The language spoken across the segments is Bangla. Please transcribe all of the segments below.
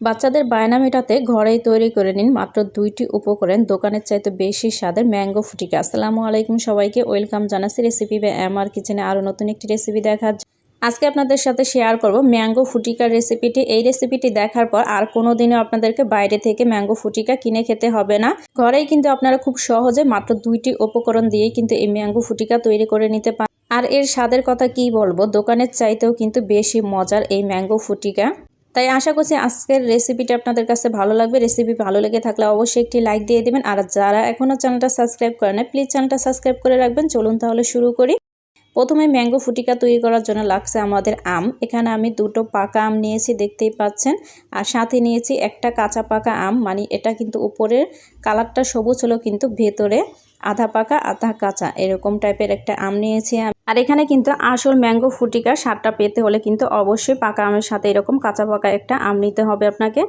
বাচ্চাদের বায়না মেটাতে ঘরেই তৈরি করে নিন মাত্র দুইটি উপকরণ। দোকানের চাইতে বেশি স্বাদের ম্যাঙ্গো ফুটিকা আসসালামু আলাইকুম সবাইকে। ওয়েলকাম জানাচ্ছি রেসিপি বা এম আমার কিচেনে আরও নতুন একটি রেসিপি দেখার আজকে আপনাদের সাথে শেয়ার করব ম্যাঙ্গো ফুটিকার রেসিপিটি। এই রেসিপিটি দেখার পর আর কোনো দিনও আপনাদেরকে বাইরে থেকে ম্যাঙ্গো ফুটিকা কিনে খেতে হবে না। ঘরেই কিন্তু আপনারা খুব সহজে মাত্র দুইটি উপকরণ দিয়েই কিন্তু এই ম্যাঙ্গো ফুটিকা তৈরি করে নিতে পারেন আর এর স্বাদের কথা কি বলব? দোকানের চাইতেও কিন্তু বেশি মজার এই ম্যাঙ্গো ফুটিকা। তাই আশা করছি আজকের রেসিপিটা আপনাদের কাছে ভালো লাগবে। রেসিপি ভালো লেগে থাকলে অবশ্যই একটি লাইক দিয়ে দেবেন। আর যারা এখনও চ্যানেলটা সাবস্ক্রাইব করে না প্লিজ চ্যানেলটা সাবস্ক্রাইব করে রাখবেন। চলুন তাহলে শুরু করি। প্রথমে ম্যাঙ্গো ফুটিকা তৈরি করার জন্য লাগছে আমাদের আম। এখানে আমি দুটো পাকা আম নিয়েছি, দেখতেই পাচ্ছেন। আর সাথে নিয়েছি একটা কাঁচা পাকা আম। মানে এটা কিন্তু উপরের কালারটা সবুজ হলো কিন্তু ভেতরে আধা পাকা, আধা কাঁচা। এরকম টাইপের একটা আম নিয়েছি আর এখানে কিন্তু আসল ম্যাঙ্গো ফুটিকার স্বাদটা পেতে হলে কিন্তু অবশ্যই পাকা আমের সাথে এরকম কাঁচা পাকা একটা আম নিতে হবে আপনাকে।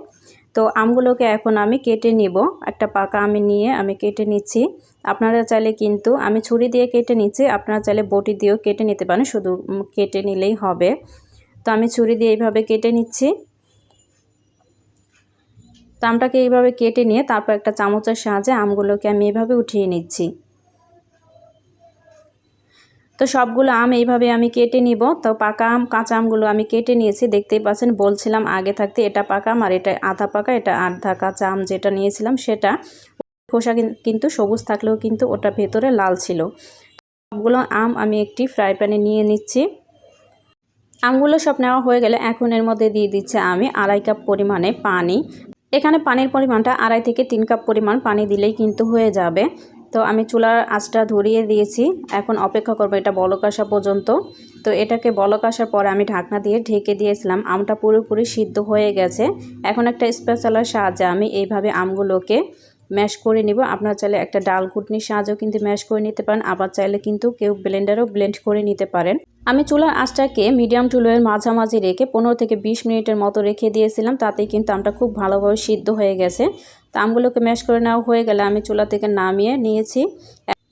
তো আমগুলোকে এখন আমি কেটে নিব। একটা পাকা আমি নিয়ে আমি কেটে নিচ্ছি। আপনারা চাইলে কিন্তু আমি ছুরি দিয়ে কেটে নিচ্ছি। আপনারা চাইলে বটি দিয়েও কেটে নিতে পারেন। শুধু কেটে নিলেই হবে। তো আমি ছুরি দিয়ে এইভাবে কেটে নিচ্ছি। তো আমটাকে এইভাবে কেটে নিয়ে তারপর একটা চামচের সাহায্যে আমগুলোকে আমি এইভাবে উঠিয়ে নিচ্ছি। তো সবগুলো আম এইভাবে আমি কেটে নিব। তো পাকা আম, কাঁচা আমগুলো আমি কেটে নিয়েছি। দেখতেই পাচ্ছেন, বলছিলাম আগে থাকতে এটা পাকা আম আর এটা আধা পাকা, এটা আধা কাঁচা আম যেটা নিয়েছিলাম সেটা। খোসা কিন্তু সবুজ থাকলেও কিন্তু ওটা ভেতরে লাল ছিল। সবগুলো আম আমি একটি ফ্রাই প্যানে নিয়ে নিচ্ছি। আমগুলো সব নেওয়া হয়ে গেলে এখন এর মধ্যে দিয়ে দিচ্ছে আমি আড়াই কাপ পরিমাণে পানি। এখানে পানির পরিমাণটা আড়াই থেকে তিন কাপ পরিমাণ পানি দিলেই কিন্তু হয়ে যাবে। তো আমি চুলার আঁচটা ধরিয়ে দিয়েছি। এখন অপেক্ষা করব এটা বলক আসা পর্যন্ত। তো এটাকে বলক আসার পরে আমি ঢাকনা দিয়ে ঢেকে দিয়েছিলাম। আমটা পুরোপুরি সিদ্ধ হয়ে গেছে। এখন একটা স্পেশালের সাহায্যে আমি এইভাবে আমগুলোকে ম্যাশ করে নিব। আপনার চাইলে একটা ডাল ঘুটনির সাহায্যেও কিন্তু ম্যাশ করে নিতে পারেন। আবার চাইলে কিন্তু কেউ ব্লেন্ডারও ব্লেন্ড করে নিতে পারেন। আমি চুলার আঁচটাকে মিডিয়াম টু লোয়ের মাঝামাঝি রেখে পনেরো থেকে বিশ মিনিটের মতো রেখে দিয়েছিলাম। তাতেই কিন্তু আমটা খুব ভালোভাবে সিদ্ধ হয়ে গেছে। তো আমগুলোকে ম্যাশ করে নেওয়া হয়ে গেলে আমি চুলা থেকে নামিয়ে নিয়েছি।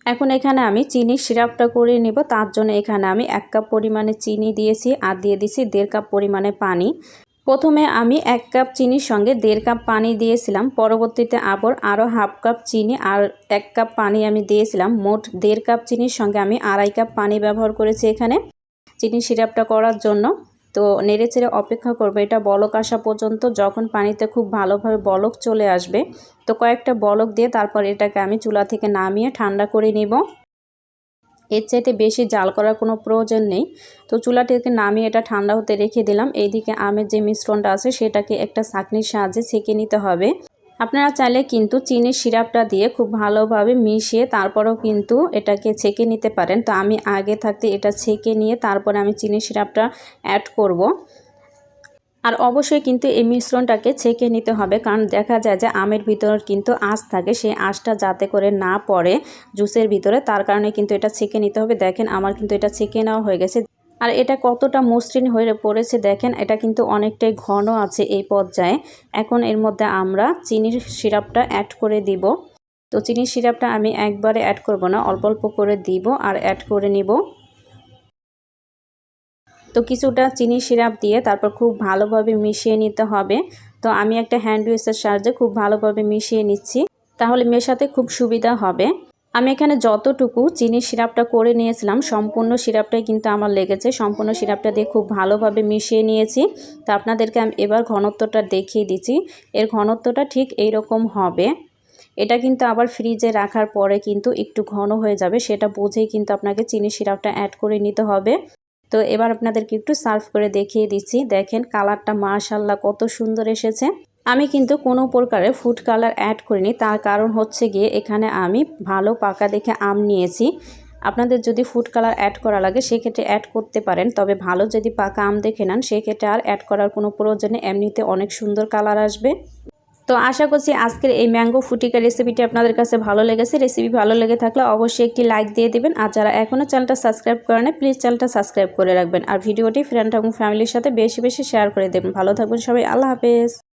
এখন এখানে আমি চিনি সিরাপটা করে নিব। তার জন্য এখানে আমি এক কাপ পরিমাণে চিনি দিয়েছি আর দিয়ে দিয়েছি দেড় কাপ পরিমাণে পানি। প্রথমে আমি এক কাপ চিনির সঙ্গে দেড় কাপ পানি দিয়েছিলাম। পরবর্তীতে আবার আরও হাফ কাপ চিনি আর এক কাপ পানি আমি দিয়েছিলাম। মোট দেড় কাপ চিনির সঙ্গে আমি আড়াই কাপ পানি ব্যবহার করেছি এখানে। চিনি সিরাপটা করার জন্য তো নেড়ে চেড়ে অপেক্ষা করবে। এটা বলক আসা পর্যন্ত যখন পানিতে খুব ভালোভাবে বলক চলে আসবে, তো কয়েকটা বলক দিয়ে তারপর এটাকে আমি চুলা থেকে নামিয়ে ঠান্ডা করে নিব। এর চাইতে বেশি জাল করার কোনো প্রয়োজন নেই। তো চুলাটিকে নামিয়ে এটা ঠান্ডা হতে রেখে দিলাম। এইদিকে আমের যে মিশ্রণটা আছে, সেটাকে একটা ছাঁকনির সাহায্যে ছেঁকে নিতে হবে। আপনারা চাইলে কিন্তু চিনির সিরাপটা দিয়ে খুব ভালোভাবে মিশিয়ে তারপরেও কিন্তু এটাকে ছেঁকে নিতে পারেন। তো আমি আগে থাকতে এটা ছেঁকে নিয়ে তারপরে আমি চিনির সিরাপটা অ্যাড করব। আর অবশ্যই কিন্তু এই মিশ্রণটাকে ছেঁকে নিতে হবে, কারণ দেখা যায় যে আমের ভিতর কিন্তু আঁশ থাকে, সেই আঁশটা যাতে করে না পড়ে জুসের ভিতরে, তার কারণে কিন্তু এটা ছেঁকে নিতে হবে। দেখেন, আমার কিন্তু এটা ছেঁকে নেওয়া হয়ে গেছে। আর এটা কতটা মসৃণ হয়ে পড়েছে দেখেন, এটা কিন্তু অনেকটাই ঘন আছে এই পর্যায়ে। এখন এর মধ্যে আমরা চিনির সিরাপটা অ্যাড করে দিব। তো চিনির সিরাপটা আমি একবারে অ্যাড করব না, অল্প অল্প করে দিব আর অ্যাড করে নিব। তো কিছুটা চিনি সিরাপ দিয়ে তারপর খুব ভালোভাবে মিশিয়ে নিতে হবে। তো আমি একটা হ্যান্ড উইসের সাহায্যে খুব ভালোভাবে মিশিয়ে নিচ্ছি। তাহলে মেশাতে খুব সুবিধা হবে। আমি এখানে যতটুকু চিনির সিরাপটা করে নিয়েছিলাম, সম্পূর্ণ সিরাপটাই কিন্তু আমার লেগেছে। সম্পূর্ণ সিরাপটা দিয়ে খুব ভালোভাবে মিশিয়ে নিয়েছি। তো আপনাদেরকে আমি এবার ঘনত্বটা দেখিয়ে দিচ্ছি। এর ঘনত্বটা ঠিক এই রকম হবে। এটা কিন্তু আবার ফ্রিজে রাখার পরে কিন্তু একটু ঘন হয়ে যাবে, সেটা বুঝেই কিন্তু আপনাকে চিনি সিরাপটা অ্যাড করে নিতে হবে। তো এবার আপনাদেরকে একটু সার্ভ করে দেখিয়ে দিচ্ছি। দেখেন কালারটা মাশাল্লাহ কত সুন্দর এসেছে। আমি কিন্তু কোনো প্রকারের ফুড কালার অ্যাড করিনি। তার কারণ হচ্ছে গিয়ে এখানে আমি ভালো পাকা দেখে আম নিয়েছি। আপনাদের যদি ফুড কালার অ্যাড করা লাগে, সেক্ষেত্রে অ্যাড করতে পারেন। তবে ভালো যদি পাকা আম দেখে নেন, সেক্ষেত্রে আর অ্যাড করার কোনো প্রয়োজনে এমনিতে অনেক সুন্দর কালার আসবে। তো আশা করছি আজকের এই ম্যাঙ্গো ফুটিকা রেসিপিটি আপনাদের কাছে ভালো লেগেছে। রেসিপি ভালো লেগে থাকলে অবশ্যই একটি লাইক দিয়ে দেবেন। আর যারা এখনও চ্যানেলটা সাবস্ক্রাইব করে নেয় প্লিজ চ্যানেলটা সাবস্ক্রাইব করে রাখবেন। আর ভিডিওটি ফ্রেন্ড এবং ফ্যামিলির সাথে বেশি বেশি শেয়ার করে দেবেন। ভালো থাকবেন সবাই। আল্লাহ হাফেজ।